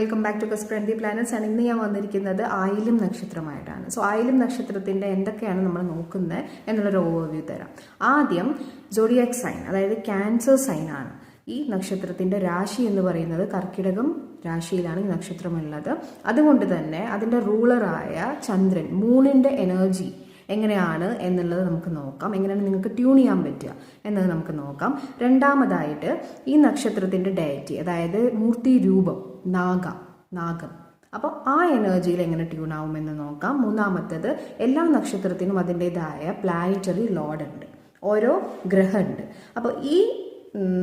Welcome back to കസ് friendly planets. ആണ് ഇന്ന് ഞാൻ വന്നിരിക്കുന്നത് ആയിലും നക്ഷത്രമായിട്ടാണ്. സോ ആയിലും നക്ഷത്രത്തിന്റെ എന്തൊക്കെയാണ് നമ്മൾ നോക്കുന്നത് എന്നുള്ളൊരു ഓവർവ്യൂ തരാം. ആദ്യം ജോഡിയാക് സൈൻ അതായത് ക്യാൻസർ സൈൻ ആണ്. ഈ നക്ഷത്രത്തിന്റെ രാശി എന്ന് പറയുന്നത് കർക്കിടകം രാശിയിലാണ് ഈ നക്ഷത്രമുള്ളത്. അതുകൊണ്ട് തന്നെ അതിന്റെ റൂളറായ ചന്ദ്രൻ മൂണിന്റെ എനർജി എങ്ങനെയാണ് എന്നുള്ളത് നമുക്ക് നോക്കാം. എങ്ങനെയാണ് നിങ്ങൾക്ക് ട്യൂൺ ചെയ്യാൻ പറ്റുക എന്നത് നമുക്ക് നോക്കാം. രണ്ടാമതായിട്ട് ഈ നക്ഷത്രത്തിന്റെ ഡയറ്റി അതായത് മൂർത്തി രൂപം. നാഗ നാഗം. അപ്പോൾ ആ എനർജിയിൽ എങ്ങനെ ട്യൂൺ ആവുമെന്ന് നോക്കാം. മൂന്നാമത്തേത് എല്ലാ നക്ഷത്രത്തിനും അതിന്റെതായ പ്ലാനറ്ററി ലോഡ് ഉണ്ട്. ഓരോ ഗ്രഹമുണ്ട്. അപ്പോൾ ഈ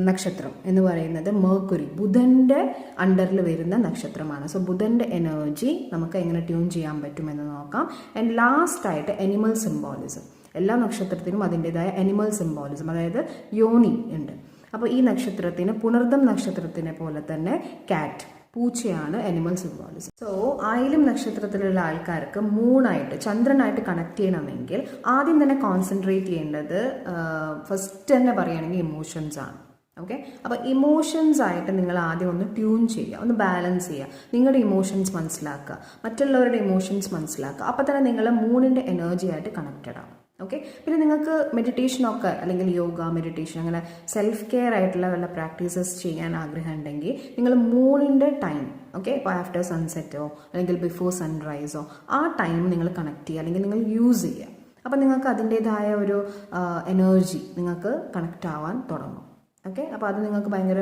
നക്ഷത്രം എന്ന് പറയുന്നത് മേർക്കുരി ബുധന്റെ അണ്ടറിൽ വരുന്ന നക്ഷത്രമാണ്. സോ ബുധന്റെ എനർജി നമുക്ക് എങ്ങനെ ട്യൂൺ ചെയ്യാൻ പറ്റുമെന്ന് നോക്കാം. ആൻഡ് ലാസ്റ്റായിട്ട് എനിമൽ സിംബോളിസം എല്ലാ നക്ഷത്രത്തിനും അതിന്റെതായ എനിമൽ സിംബോളിസം അതായത് യോനി ഉണ്ട്. അപ്പോൾ ഈ നക്ഷത്രത്തിന് പുണർദം നക്ഷത്രത്തിനെ പോലെ തന്നെ കാറ്റ് പൂച്ചയാണ് അനിമൽ സിംബോളിസം സോ ആയിലും നക്ഷത്രത്തിലുള്ള ആൾക്കാർക്ക് മൂണായിട്ട് ചന്ദ്രനായിട്ട് കണക്ട് ചെയ്യണമെങ്കിൽ ആദ്യം തന്നെ കോൺസെൻട്രേറ്റ് ചെയ്യേണ്ടത് ഫസ്റ്റ് തന്നെ പറയുകയാണെങ്കിൽ ഇമോഷൻസ് ആണ്. ഓക്കെ അപ്പോൾ ഇമോഷൻസ് ആയിട്ട് നിങ്ങൾ ആദ്യം ഒന്ന് ട്യൂൺ ചെയ്യുക ഒന്ന് ബാലൻസ് ചെയ്യുക. നിങ്ങളുടെ ഇമോഷൻസ് മനസ്സിലാക്കുക. മറ്റുള്ളവരുടെ ഇമോഷൻസ് മനസ്സിലാക്കുക. അപ്പോൾ തന്നെ നിങ്ങൾ മൂണിന്റെ എനർജി ആയിട്ട് കണക്റ്റഡ് ആവും. ഓക്കെ പിന്നെ നിങ്ങൾക്ക് മെഡിറ്റേഷനൊക്കെ അല്ലെങ്കിൽ യോഗ മെഡിറ്റേഷൻ അങ്ങനെ സെൽഫ് കെയർ ആയിട്ടുള്ള വല്ല പ്രാക്ടീസസ് ചെയ്യാൻ ആഗ്രഹം ഉണ്ടെങ്കിൽ നിങ്ങൾ മൂണിന്റെ ടൈം ഓക്കെ ഇപ്പോൾ ആഫ്റ്റർ സൺസെറ്റോ അല്ലെങ്കിൽ ബിഫോർ സൺറൈസോ ആ ടൈം നിങ്ങൾ കണക്ട് ചെയ്യുക അല്ലെങ്കിൽ നിങ്ങൾ യൂസ് ചെയ്യുക. അപ്പം നിങ്ങൾക്ക് അതിന്റെതായ ഒരു എനർജി നിങ്ങൾക്ക് കണക്റ്റ് ആവാൻ തുടങ്ങും. ഓക്കെ അപ്പോൾ അത് നിങ്ങൾക്ക് ഭയങ്കര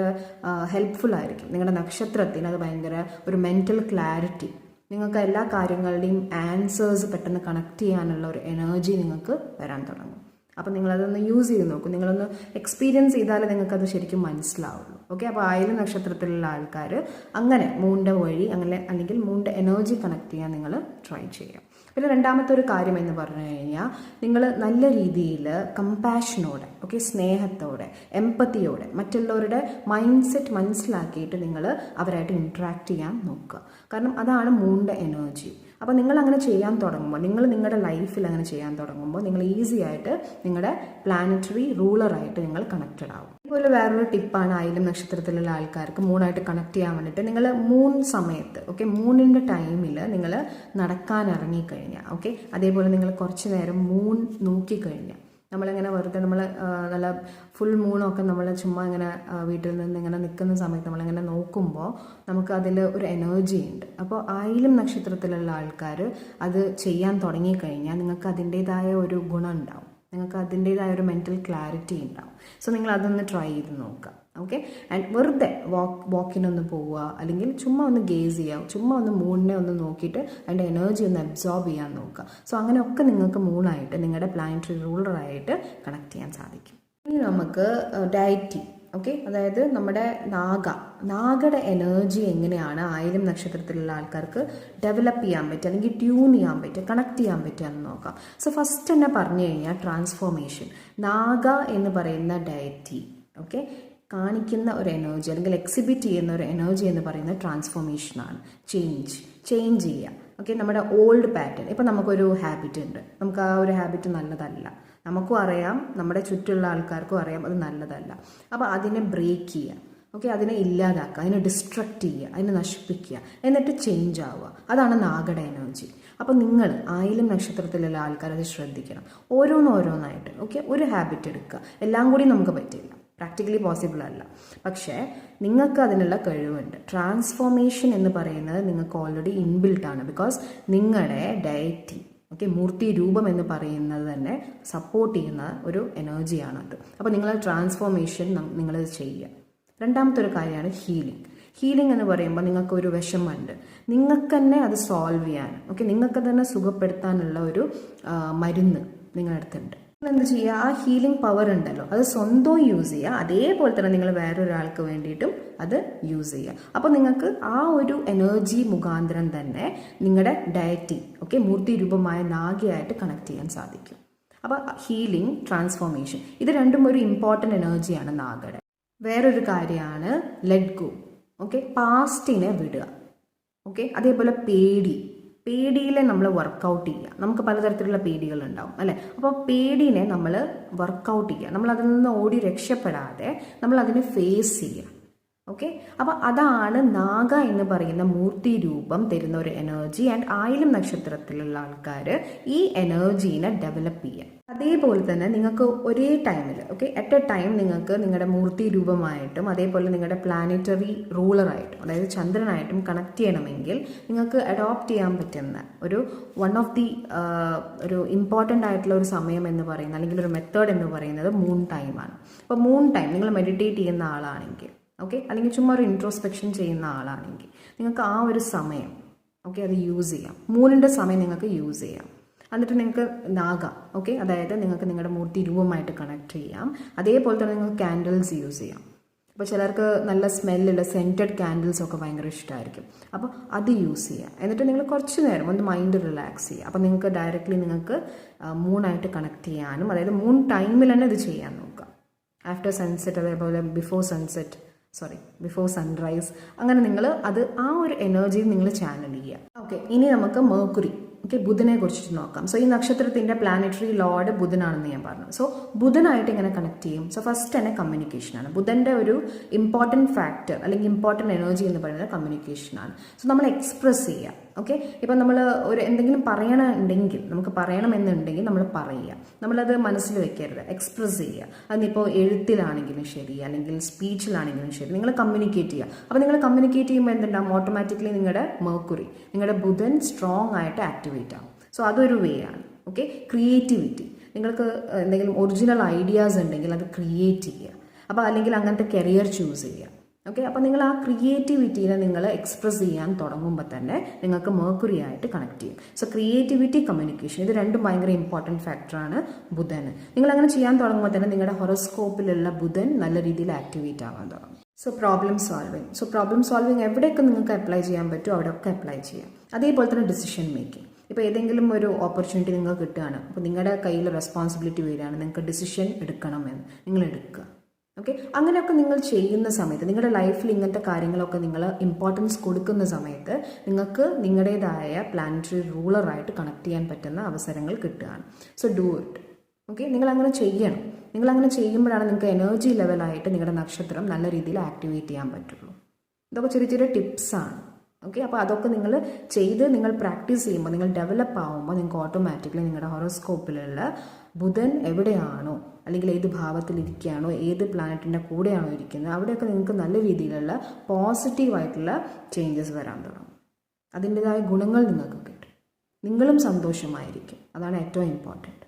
ഹെൽപ്ഫുൾ ആയിരിക്കും. നിങ്ങളുടെ നക്ഷത്രത്തിന് അത് ഭയങ്കര ഒരു മെന്റൽ ക്ലാരിറ്റി നിങ്ങൾക്ക് എല്ലാ കാര്യങ്ങളുടെയും ആൻസേഴ്സ് പെട്ടെന്ന് കണക്ട് ചെയ്യാനുള്ള ഒരു എനർജി നിങ്ങൾക്ക് വരാൻ തുടങ്ങും. അപ്പോൾ നിങ്ങളതൊന്ന് യൂസ് ചെയ്ത് നോക്കും. നിങ്ങളൊന്ന് എക്സ്പീരിയൻസ് ചെയ്താലേ നിങ്ങൾക്കത് ശരിക്കും മനസ്സിലാവുള്ളൂ. ഓക്കെ അപ്പോൾ ആയിരം നക്ഷത്രത്തിലുള്ള ആൾക്കാർ അങ്ങനെ മൂണ്ട വഴി അങ്ങനെ അല്ലെങ്കിൽ മൂണിന്റെ എനർജി കണക്ട് ചെയ്യാൻ നിങ്ങൾ ട്രൈ ചെയ്യുക പിന്നെ രണ്ടാമത്തെ ഒരു കാര്യം എന്ന് പറഞ്ഞു കഴിഞ്ഞാൽ നിങ്ങൾ നല്ല രീതിയിൽ കമ്പാഷനോടെ ഓക്കെ സ്നേഹത്തോടെ എമ്പത്തിയോടെ മറ്റുള്ളവരുടെ മൈൻഡ് സെറ്റ് മനസ്സിലാക്കിയിട്ട് നിങ്ങൾ അവരായിട്ട് ഇൻട്രാക്ട് ചെയ്യാൻ നോക്കുക. കാരണം അതാണ് മൂണിന്റെ എനർജി അപ്പോൾ നിങ്ങൾ അങ്ങനെ ചെയ്യാൻ തുടങ്ങുമ്പോൾ നിങ്ങൾ നിങ്ങളുടെ ലൈഫിൽ അങ്ങനെ ചെയ്യാൻ തുടങ്ങുമ്പോൾ നിങ്ങൾ ഈസി ആയിട്ട് നിങ്ങളുടെ പ്ലാനറ്ററി റൂളറായിട്ട് നിങ്ങൾ കണക്റ്റഡ് ആവും. ഇതുപോലെ വേറൊരു ടിപ്പാണ് ആയിരം നക്ഷത്രത്തിലുള്ള ആൾക്കാർക്ക് മൂണായിട്ട് കണക്ട് ചെയ്യാൻ വേണ്ടിയിട്ട് നിങ്ങൾ മൂൺ സമയത്ത് ഓക്കെ മൂണിന്റെ ടൈമിൽ നിങ്ങൾ നടക്കാൻ ഇറങ്ങിക്കഴിഞ്ഞാൽ ഓക്കെ അതേപോലെ നിങ്ങൾ കുറച്ച് നേരം മൂൺ നോക്കിക്കഴിഞ്ഞാൽ നമ്മളിങ്ങനെ വെറുതെ നമ്മൾ നല്ല ഫുൾ മൂണൊക്കെ നമ്മൾ ചുമ്മാ ഇങ്ങനെ വീട്ടിൽ നിന്ന് ഇങ്ങനെ നിൽക്കുന്ന സമയത്ത് നമ്മളിങ്ങനെ നോക്കുമ്പോൾ നമുക്ക് അതിൽ ഒരു എനർജി ഉണ്ട്. അപ്പോൾ ആയിലും നക്ഷത്രത്തിലുള്ള ആൾക്കാർ അത് ചെയ്യാൻ തുടങ്ങിക്കഴിഞ്ഞാൽ നിങ്ങൾക്ക് അതിന്റേതായ ഒരു ഗുണം ഉണ്ടാവും. നിങ്ങൾക്ക് അതിന്റേതായ ഒരു മെന്റൽ ക്ലാരിറ്റി ഉണ്ടാവും. സോ നിങ്ങൾ അതൊന്ന് ട്രൈ ചെയ്ത് നോക്കുക. ഓക്കെ ആൻഡ് വെറുതെ വാക്ക് വാക്കിനൊന്ന് പോവുക അല്ലെങ്കിൽ ചുമ്മാ ഒന്ന് ഗേസ് ചെയ്യുക ചുമ്മാ ഒന്ന് മൂണിനെ ഒന്ന് നോക്കിയിട്ട് അതിന്റെ എനർജി ഒന്ന് അബ്സോർബ് ചെയ്യാൻ നോക്കുക. സോ അങ്ങനെയൊക്കെ നിങ്ങൾക്ക് മൂണായിട്ട് നിങ്ങളുടെ പ്ലാനറ്ററി റൂളറായിട്ട് കണക്ട് ചെയ്യാൻ സാധിക്കും. ഇനി നമുക്ക് ഡയറ്റി ഓക്കെ അതായത് നമ്മുടെ നാഗ. നാഗയുടെ എനർജി എങ്ങനെയാണ്? ആയിരം നക്ഷത്രത്തിലുള്ള ആൾക്കാർക്ക് ഡെവലപ്പ് ചെയ്യാൻ പറ്റുക അല്ലെങ്കിൽ ട്യൂൺ ചെയ്യാൻ പറ്റുക കണക്ട് ചെയ്യാൻ പറ്റുക എന്ന് നോക്കാം. സോ ഫസ്റ്റ് തന്നെ പറഞ്ഞു കഴിഞ്ഞാൽ ട്രാൻസ്ഫോർമേഷൻ നാഗ എന്ന് പറയുന്ന ഡയറ്റി ഓക്കെ കാണിക്കുന്ന ഒരു എനർജി അല്ലെങ്കിൽ എക്സിബിറ്റ് ചെയ്യുന്ന ഒരു എനർജി എന്ന് പറയുന്നത് ട്രാൻസ്ഫോർമേഷനാണ് ചേഞ്ച് ചേഞ്ച് ചെയ്യുക. ഓക്കെ നമ്മുടെ ഓൾഡ് പാറ്റേൺ ഇപ്പം നമുക്കൊരു ഹാബിറ്റ് ഉണ്ട്. നമുക്ക് ആ ഒരു ഹാബിറ്റ് നല്ലതല്ല. നമുക്കും അറിയാം നമ്മുടെ ചുറ്റുള്ള ആൾക്കാർക്കും അറിയാം അത് നല്ലതല്ല. അപ്പോൾ അതിനെ ബ്രേക്ക് ചെയ്യുക. ഓക്കെ അതിനെ ഇല്ലാതാക്കുക. അതിനെ ഡിസ്ട്രക്റ്റ് ചെയ്യുക. അതിനെ നശിപ്പിക്കുക. എന്നിട്ട് ചേഞ്ച് ആവുക. അതാണ് നാഗഡ എനർജി അപ്പോൾ നിങ്ങൾ ആയിലും നക്ഷത്രത്തിലുള്ള ആൾക്കാർ അത് ശ്രദ്ധിക്കണം. ഓരോന്നോരോന്നായിട്ട് ഓക്കെ ഒരു ഹാബിറ്റ് എടുക്കുക. എല്ലാം കൂടി നമുക്ക് പറ്റില്ല. പ്രാക്ടിക്കലി പോസിബിൾ അല്ല. പക്ഷേ നിങ്ങൾക്ക് അതിനുള്ള കഴിവുണ്ട്. ട്രാൻസ്ഫോർമേഷൻ എന്ന് പറയുന്നത് നിങ്ങൾക്ക് ഓൾറെഡി ഇൻബിൽട്ട് ആണ്. ബിക്കോസ് നിങ്ങളുടെ ഡയറ്റി ഓക്കെ മൂർത്തി രൂപം എന്ന് പറയുന്നത് തന്നെ സപ്പോർട്ട് ചെയ്യുന്ന ഒരു എനർജിയാണത് അപ്പോൾ നിങ്ങൾ ട്രാൻസ്ഫോർമേഷൻ നിങ്ങൾ ചെയ്യുക. രണ്ടാമത്തെ ഒരു കാര്യമാണ് ഹീലിംഗ് ഹീലിംഗ് എന്ന് പറയുമ്പോൾ നിങ്ങൾക്ക് ഒരു വിഷമമുണ്ട്. നിങ്ങൾക്ക് തന്നെ അത് സോൾവ് ചെയ്യാൻ ഓക്കെ നിങ്ങൾക്ക് തന്നെ സുഖപ്പെടുത്താനുള്ള ഒരു മരുന്ന് നിങ്ങളുടെ അടുത്തുണ്ട്. എന്ത് ചെയ്യുക? ആ ഹീലിംഗ് പവർ ഉണ്ടല്ലോ. അത് സ്വന്തം യൂസ് ചെയ്യുക. അതേപോലെ തന്നെ നിങ്ങൾ വേറൊരാൾക്ക് വേണ്ടിയിട്ടും അത് യൂസ് ചെയ്യുക. അപ്പോൾ നിങ്ങൾക്ക് ആ ഒരു എനർജി മുഖാന്തരം തന്നെ നിങ്ങളുടെ ഡയറ്റി ഓക്കെ മൂർത്തി രൂപമായ നാഗയായിട്ട് കണക്ട് ചെയ്യാൻ സാധിക്കും. അപ്പോൾ ഹീലിംഗ് ട്രാൻസ്ഫോർമേഷൻ ഇത് രണ്ടും ഒരു ഇമ്പോർട്ടന്റ് എനർജിയാണ് നാഗയുടെ. വേറൊരു കാര്യമാണ് ലെറ്റ് ഗോ ഓക്കെ പാസ്റ്റിനെ വിടുക ഓക്കെ അതേപോലെ പേടി പേടിയിലെ നമ്മൾ വർക്കൗട്ട് ചെയ്യുക. നമുക്ക് പലതരത്തിലുള്ള പേടികൾ ഉണ്ടാവും അല്ലേ? അപ്പോൾ പേടിനെ നമ്മൾ വർക്കൗട്ട് ചെയ്യുക. നമ്മൾ അതിൽ നിന്ന് ഓടി രക്ഷപ്പെടാതെ നമ്മൾ അതിനെ ഫേസ് ചെയ്യുക. ഓക്കെ അപ്പോൾ അതാണ് നാഗ എന്ന് പറയുന്ന മൂർത്തി രൂപം തരുന്ന ഒരു എനർജി ആൻഡ് ആയിരം നക്ഷത്രത്തിലുള്ള ആൾക്കാർ ഈ എനർജീനെ ഡെവലപ്പ് ചെയ്യാം അതേപോലെ തന്നെ നിങ്ങൾക്ക് ഒരേ ടൈമിൽ ഓക്കെ അറ്റ് എ ടൈം നിങ്ങൾക്ക് നിങ്ങളുടെ മൂർത്തി രൂപമായിട്ടും അതേപോലെ നിങ്ങളുടെ പ്ലാനറ്ററി റൂളറായിട്ടും അതായത് ചന്ദ്രനായിട്ടും കണക്ട് ചെയ്യണമെങ്കിൽ നിങ്ങൾക്ക് അഡോപ്റ്റ് ചെയ്യാൻ പറ്റുന്ന ഒരു വൺ ഓഫ് ദി ഒരു ഇമ്പോർട്ടന്റ് ആയിട്ടുള്ള ഒരു സമയം എന്ന് പറയുന്നത് അല്ലെങ്കിൽ ഒരു മെത്തേഡ് എന്ന് പറയുന്നത് മൂൺ ടൈമാണ് അപ്പോൾ മൂൺ ടൈം നിങ്ങൾ മെഡിറ്റേറ്റ് ചെയ്യുന്ന ആളാണെങ്കിൽ ഓക്കെ അല്ലെങ്കിൽ ചുമ്മാ ഒരു ഇൻട്രോസ്പെക്ഷൻ ചെയ്യുന്ന ആളാണെങ്കിൽ നിങ്ങൾക്ക് ആ ഒരു സമയം ഓക്കെ അത് യൂസ് ചെയ്യാം. മൂന്നിന്റെ സമയം നിങ്ങൾക്ക് യൂസ് ചെയ്യാം. എന്നിട്ട് നിങ്ങൾക്ക് നാഗാം ഓക്കെ അതായത് നിങ്ങൾക്ക് നിങ്ങളുടെ മൂർത്തി രൂപമായിട്ട് കണക്ട് ചെയ്യാം. അതേപോലെ തന്നെ നിങ്ങൾക്ക് ക്യാൻഡിൽസ് യൂസ് ചെയ്യാം. അപ്പോൾ ചിലർക്ക് നല്ല സ്മെല്ലുള്ള സെന്റഡ് ക്യാൻഡിൽസ് ഒക്കെ ഭയങ്കര ഇഷ്ടമായിരിക്കും അപ്പോൾ അത് യൂസ് ചെയ്യുക എന്നിട്ട് നിങ്ങൾ കുറച്ച് നേരം ഒന്ന് മൈൻഡ് റിലാക്സ് ചെയ്യുക. അപ്പോൾ നിങ്ങൾക്ക് ഡയറക്റ്റ്ലി നിങ്ങൾക്ക് മൂണായിട്ട് കണക്ട് ചെയ്യാനും അതായത് മൂൺ ടൈമിൽ തന്നെ ഇത് ചെയ്യാൻ നോക്കുക. ആഫ്റ്റർ സൺസെറ്റ് അതേപോലെ before sunset sorry before sunrise അങ്ങനെ നിങ്ങൾ അത് ആ ഒരു എനർജി നിങ്ങൾ ചാനൽ ചെയ്യുക. ഓക്കെ ഇനി നമുക്ക് മേക്കുറി ഓക്കെ ബുധനെ കുറിച്ചിട്ട് നോക്കാം. സോ ഈ നക്ഷത്രത്തിന്റെ പ്ലാനറ്ററി ലോഡ് ബുധനാണെന്ന് ഞാൻ പറഞ്ഞു. സോ ബുധനായിട്ട് ഇങ്ങനെ കണക്ട് ചെയ്യും? സോ ഫസ്റ്റ് തന്നെ കമ്മ്യൂണിക്കേഷനാണ് ബുധന്റെ ഒരു ഇമ്പോർട്ടന്റ് ഫാക്ടർ അല്ലെങ്കിൽ ഇമ്പോർട്ടന്റ് എനർജി എന്ന് പറയുന്നത് കമ്മ്യൂണിക്കേഷനാണ് സോ നമ്മൾ എക്സ്പ്രസ് ചെയ്യുക. ഓക്കെ? ഇപ്പം നമ്മൾ ഒരു എന്തെങ്കിലും പറയണമെന്നുണ്ടെങ്കിൽ നമുക്ക് പറയണമെന്നുണ്ടെങ്കിൽ നമ്മൾ പറയുക. നമ്മളത് മനസ്സിൽ വെക്കരുത്. എക്സ്പ്രസ് ചെയ്യുക. അതിനിപ്പോൾ എഴുത്തിലാണെങ്കിലും ശരി അല്ലെങ്കിൽ സ്പീച്ചിലാണെങ്കിലും ശരി നിങ്ങൾ കമ്മ്യൂണിക്കേറ്റ് ചെയ്യുക. അപ്പോൾ നിങ്ങൾ കമ്മ്യൂണിക്കേറ്റ് ചെയ്യുമ്പോൾ എന്തുണ്ടാവും? ഓട്ടോമാറ്റിക്കലി നിങ്ങളുടെ മേക്കുറി നിങ്ങളുടെ ബുധൻ സ്ട്രോങ് ആയിട്ട് ആക്ടിവേറ്റ് ആകും സോ അതൊരു വേ ആണ്. ഓക്കെ? ക്രിയേറ്റിവിറ്റി നിങ്ങൾക്ക് എന്തെങ്കിലും ഒറിജിനൽ ഐഡിയാസ് ഉണ്ടെങ്കിൽ അത് ക്രിയേറ്റ് ചെയ്യുക. അപ്പോൾ അല്ലെങ്കിൽ അങ്ങനത്തെ കരിയർ ചൂസ് ചെയ്യുക. ഓക്കെ അപ്പോൾ നിങ്ങൾ ആ ക്രിയേറ്റിവിറ്റിനെ നിങ്ങൾ എക്സ്പ്രസ് ചെയ്യാൻ തുടങ്ങുമ്പോൾ തന്നെ നിങ്ങൾക്ക് മേക്കുറി ആയിട്ട് കണക്ട് ചെയ്യും. സോ ക്രിയേറ്റിവിറ്റി കമ്മ്യൂണിക്കേഷൻ ഇത് രണ്ടും ഭയങ്കര ഇമ്പോർട്ടന്റ് ഫാക്ടറാണ് ബുധന്. നിങ്ങൾ അങ്ങനെ ചെയ്യാൻ തുടങ്ങുമ്പോൾ തന്നെ നിങ്ങളുടെ ഹൊറോസ്കോപ്പിലുള്ള ബുധൻ നല്ല രീതിയിൽ ആക്ടിവേറ്റ് ആവാൻ തുടങ്ങും. So problem solving so problem solving എവിടെയൊക്കെ നിങ്ങൾക്ക് അപ്ലൈ ചെയ്യാൻ പറ്റുമോ അവിടെയൊക്കെ അപ്ലൈ ചെയ്യാം. അതേപോലെ തന്നെ ഡിസിഷൻ മേക്കിംഗ് ഇപ്പോൾ ഏതെങ്കിലും ഒരു ഓപ്പർച്യൂണിറ്റി നിങ്ങൾക്ക് കിട്ടുകയാണ്. അപ്പോൾ നിങ്ങളുടെ കയ്യിൽ റെസ്പോൺസിബിലിറ്റി വരികയാണ്. നിങ്ങൾക്ക് ഡിസിഷൻ എടുക്കണമെന്ന്. നിങ്ങൾ എടുക്കുക. ഓക്കെ അങ്ങനെയൊക്കെ നിങ്ങൾ ചെയ്യുന്ന സമയത്ത് നിങ്ങളുടെ ലൈഫിൽ ഇങ്ങനത്തെ കാര്യങ്ങളൊക്കെ നിങ്ങൾ ഇമ്പോർട്ടൻസ് കൊടുക്കുന്ന സമയത്ത് നിങ്ങൾക്ക് നിങ്ങളുടേതായ പ്ലാനറ്ററി റൂളറായിട്ട് കണക്ട് ചെയ്യാൻ പറ്റുന്ന അവസരങ്ങൾ കിട്ടുകയാണ്. സോ ഡു ഇറ്റ് ഓക്കെ നിങ്ങൾ അങ്ങനെ ചെയ്യണം. നിങ്ങൾ അങ്ങനെ ചെയ്യുമ്പോഴാണ് നിങ്ങൾക്ക് എനർജി ലെവലായിട്ട് നിങ്ങളുടെ നക്ഷത്രം നല്ല രീതിയിൽ ആക്ടിവേറ്റ് ചെയ്യാൻ പറ്റുള്ളൂ. ഇതൊക്കെ ചെറിയ ചെറിയ ടിപ്സാണ് ഓക്കെ അപ്പോൾ അതൊക്കെ നിങ്ങൾ ചെയ്ത് നിങ്ങൾ പ്രാക്ടീസ് ചെയ്യുമ്പോൾ നിങ്ങൾ ഡെവലപ്പ് ആവുമ്പോൾ നിങ്ങൾക്ക് ഓട്ടോമാറ്റിക്കലി നിങ്ങളുടെ ഹൊറോസ്കോപ്പിലുള്ള ബുധൻ എവിടെയാണോ അല്ലെങ്കിൽ ഏത് ഭാവത്തിലിരിക്കുകയാണോ ഏത് പ്ലാനറ്റിന്റെ കൂടെയാണോ ഇരിക്കുന്നത് അവിടെയൊക്കെ നിങ്ങൾക്ക് നല്ല രീതിയിലുള്ള പോസിറ്റീവായിട്ടുള്ള ചേഞ്ചസ് വരാൻ തുടങ്ങും. അതിന്റെതായ ഗുണങ്ങൾ നിങ്ങൾക്ക് കിട്ടും. നിങ്ങളും സന്തോഷമായിരിക്കും. അതാണ് ഏറ്റവും ഇമ്പോർട്ടന്റ്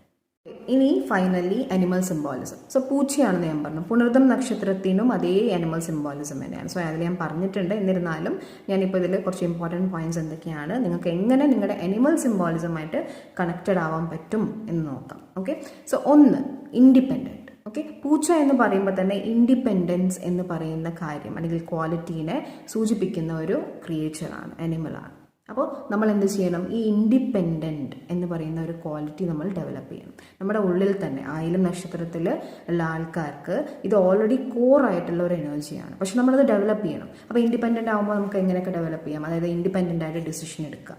ഇനി ഫൈനലി അനിമൽ സിംബോളിസം സോ പൂച്ചയാണെന്ന് ഞാൻ പറഞ്ഞു. പുണർദം നക്ഷത്രത്തിനും അതേ അനിമൽ സിംബോളിസം തന്നെയാണ്. സോ അതിൽ ഞാൻ പറഞ്ഞിട്ടുണ്ട്. എന്നിരുന്നാലും ഞാനിപ്പോൾ ഇതിൽ കുറച്ച് ഇമ്പോർട്ടന്റ് പോയിന്റ്സ് എന്തൊക്കെയാണ്? നിങ്ങൾക്ക് എങ്ങനെ നിങ്ങളുടെ അനിമൽ സിംബോളിസമായിട്ട് കണക്റ്റഡ് ആവാൻ പറ്റും എന്ന് നോക്കാം. ഓക്കെ സോ ഒന്ന് ഇൻഡിപെൻഡന്റ് ഓക്കെ പൂച്ച എന്ന് പറയുമ്പോൾ തന്നെ ഇൻഡിപെൻഡൻസ് എന്ന് പറയുന്ന കാര്യം അല്ലെങ്കിൽ ക്വാളിറ്റീനെ സൂചിപ്പിക്കുന്ന ഒരു ക്രിയേച്ചറാണ് അനിമലാണ് അപ്പോൾ നമ്മൾ എന്ത് ചെയ്യണം? ഈ ഇൻഡിപെൻഡന്റ് എന്ന് പറയുന്ന ഒരു ക്വാളിറ്റി നമ്മൾ ഡെവലപ്പ് ചെയ്യണം. നമ്മുടെ ഉള്ളിൽ തന്നെ ആയിലും നക്ഷത്രത്തിൽ ഉള്ള ആൾക്കാർക്ക് ഇത് ഓൾറെഡി കോർ ആയിട്ടുള്ള ഒരു എനർജിയാണ് പക്ഷെ നമ്മളത് ഡെവലപ്പ് ചെയ്യണം. അപ്പോൾ ഇൻഡിപെൻഡന്റ് ആകുമ്പോൾ നമുക്ക് എങ്ങനെയൊക്കെ ഡെവലപ്പ് ചെയ്യാം? അതായത് ഇൻഡിപെൻഡന്റ് ആയിട്ട് ഡിസിഷൻ എടുക്കുക.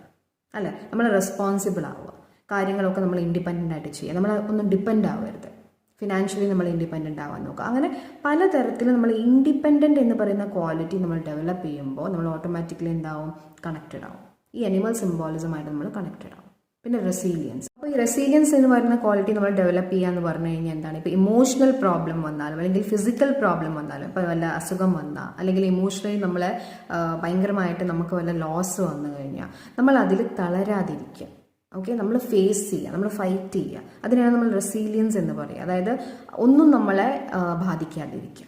അല്ലേ? നമ്മൾ റെസ്പോൺസിബിൾ ആവുക. കാര്യങ്ങളൊക്കെ നമ്മൾ ഇൻഡിപെൻഡന്റ് ആയിട്ട് ചെയ്യുക. നമ്മൾ ഒന്നും ഡിപ്പെൻഡ് ആവരുത്. ഫിനാൻഷ്യലി നമ്മൾ ഇൻഡിപെൻഡന്റ് ആവാൻ നോക്കുക. അങ്ങനെ പലതരത്തിൽ നമ്മൾ ഇൻഡിപെൻഡന്റ് എന്ന് പറയുന്ന ക്വാളിറ്റി നമ്മൾ ഡെവലപ്പ് ചെയ്യുമ്പോൾ നമ്മൾ ഓട്ടോമാറ്റിക്കലി എന്താവും? കണക്റ്റഡ് ആവും. ഈ അനിമൽ സിംബോളിസമായിട്ട് നമ്മൾ കണക്റ്റഡ് ആവും. പിന്നെ റെസീലിയൻസ് അപ്പോൾ ഈ റെസീലിയൻസ് എന്ന് പറയുന്ന ക്വാളിറ്റി നമ്മൾ ഡെവലപ്പ് ചെയ്യുക എന്ന് പറഞ്ഞു കഴിഞ്ഞാൽ എന്താണ്? ഇപ്പോൾ ഇമോഷണൽ പ്രോബ്ലം വന്നാലും അല്ലെങ്കിൽ ഫിസിക്കൽ പ്രോബ്ലം വന്നാലും ഇപ്പോൾ വല്ല അസുഖം വന്നാൽ അല്ലെങ്കിൽ ഇമോഷണലി നമ്മളെ ഭയങ്കരമായിട്ട് നമുക്ക് വല്ല ലോസ് വന്നു കഴിഞ്ഞാൽ നമ്മൾ അതിൽ തളരാതിരിക്കുക. ഓക്കെ നമ്മൾ ഫേസ് ചെയ്യുക നമ്മൾ ഫൈറ്റ് ചെയ്യുക. അതിനാണ് നമ്മൾ റെസീലിയൻസ് എന്ന് പറയുക. അതായത് ഒന്നും നമ്മളെ ബാധിക്കാതിരിക്കുക.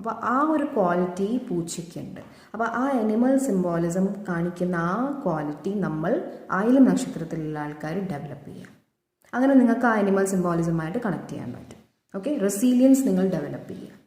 അപ്പോൾ ആ ഒരു ക്വാളിറ്റി പൂച്ചയ്ക്കുണ്ട്. അപ്പോൾ ആ അനിമൽ സിംബോളിസം കാണിക്കുന്ന ആ ക്വാളിറ്റി നമ്മൾ ആയിരം നക്ഷത്രത്തിലുള്ള ആൾക്കാർ ഡെവലപ്പ് ചെയ്യുക അങ്ങനെ നിങ്ങൾക്ക് ആ അനിമൽ സിംബോളിസമായിട്ട് കണക്ട് ചെയ്യാൻ പറ്റും. ഓക്കെ റെസീലിയൻസ് നിങ്ങൾ ഡെവലപ്പ് ചെയ്യുക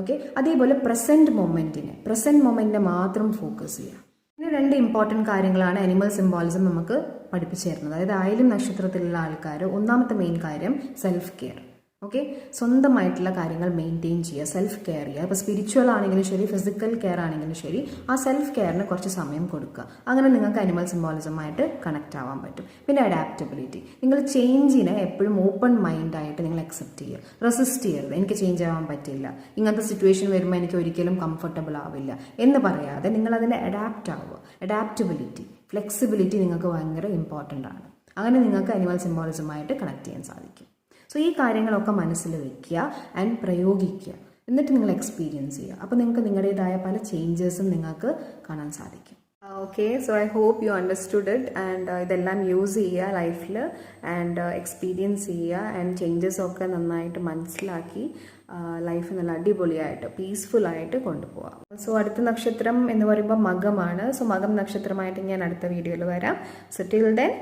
ഓക്കെ അതേപോലെ പ്രസന്റ് മൊമെന്റിനെ പ്രസന്റ് മൊമെന്റിനെ മാത്രം ഫോക്കസ് ചെയ്യുക പിന്നെ രണ്ട് ഇമ്പോർട്ടന്റ് കാര്യങ്ങളാണ് അനിമൽ സിംബോളിസം നമുക്ക് പഠിപ്പിച്ചു തരുന്നത്. അതായത് ആയിരം നക്ഷത്രത്തിലുള്ള ആൾക്കാർ ഒന്നാമത്തെ മെയിൻ കാര്യം സെൽഫ് കെയർ ഓക്കെ സ്വന്തമായിട്ടുള്ള കാര്യങ്ങൾ മെയിന്റെയിൻ ചെയ്യുക. സെൽഫ് കെയർ ചെയ്യുക. ഇപ്പോൾ സ്പിരിച്വൽ ആണെങ്കിലും ശരി ഫിസിക്കൽ കെയർ ആണെങ്കിലും ശരി ആ സെൽഫ് കെയറിന് കുറച്ച് സമയം കൊടുക്കുക. അങ്ങനെ നിങ്ങൾക്ക് അനിമൽ സിംബോളിസമായിട്ട് കണക്ട് ആവാൻ പറ്റും. പിന്നെ അഡാപ്റ്റബിലിറ്റി നിങ്ങൾ ചേഞ്ചിനെ എപ്പോഴും ഓപ്പൺ മൈൻഡായിട്ട് നിങ്ങൾ അക്സെപ്റ്റ് ചെയ്യുക. റെസിസ്റ്റ് ചെയ്യരുത്. എനിക്ക് ചേഞ്ച് ആവാൻ പറ്റില്ല. ഇങ്ങനത്തെ സിറ്റുവേഷൻ വരുമ്പോൾ എനിക്ക് ഒരിക്കലും കംഫർട്ടബിൾ ആവില്ല. എന്ന് പറയാതെ നിങ്ങൾ അതിനെ അഡാപ്റ്റ് ആവുക. അഡാപ്റ്റബിലിറ്റി ഫ്ലെക്സിബിലിറ്റി നിങ്ങൾക്ക് ഭയങ്കര ഇമ്പോർട്ടന്റ് ആണ്. അങ്ങനെ നിങ്ങൾക്ക് അനിമൽ സിംബോളിസമായിട്ട് കണക്ട് ചെയ്യാൻ സാധിക്കും. സോ ഈ കാര്യങ്ങളൊക്കെ മനസ്സിൽ വയ്ക്കുക ആൻഡ് പ്രയോഗിക്കുക. എന്നിട്ട് നിങ്ങൾ എക്സ്പീരിയൻസ് ചെയ്യുക. അപ്പോൾ നിങ്ങൾക്ക് നിങ്ങളുടേതായ പല ചേഞ്ചസും നിങ്ങൾക്ക് കാണാൻ സാധിക്കും. Okay so I hope you understood it and ഇതെല്ലാം യൂസ് ചെയ്യുക ലൈഫിൽ ആൻഡ് എക്സ്പീരിയൻസ് ചെയ്യുക ആൻഡ് ചേഞ്ചസ് ഒക്കെ നന്നായിട്ട് മനസ്സിലാക്കി ലൈഫ് നല്ല അടിപൊളിയായിട്ട് പീസ്ഫുള്ളായിട്ട് കൊണ്ടുപോകാം സോ അടുത്ത നക്ഷത്രം എന്ന് പറയുമ്പോൾ മകമാണ്. സോ മകം നക്ഷത്രമായിട്ട് ഞാൻ അടുത്ത വീഡിയോയിൽ വരാം. So till then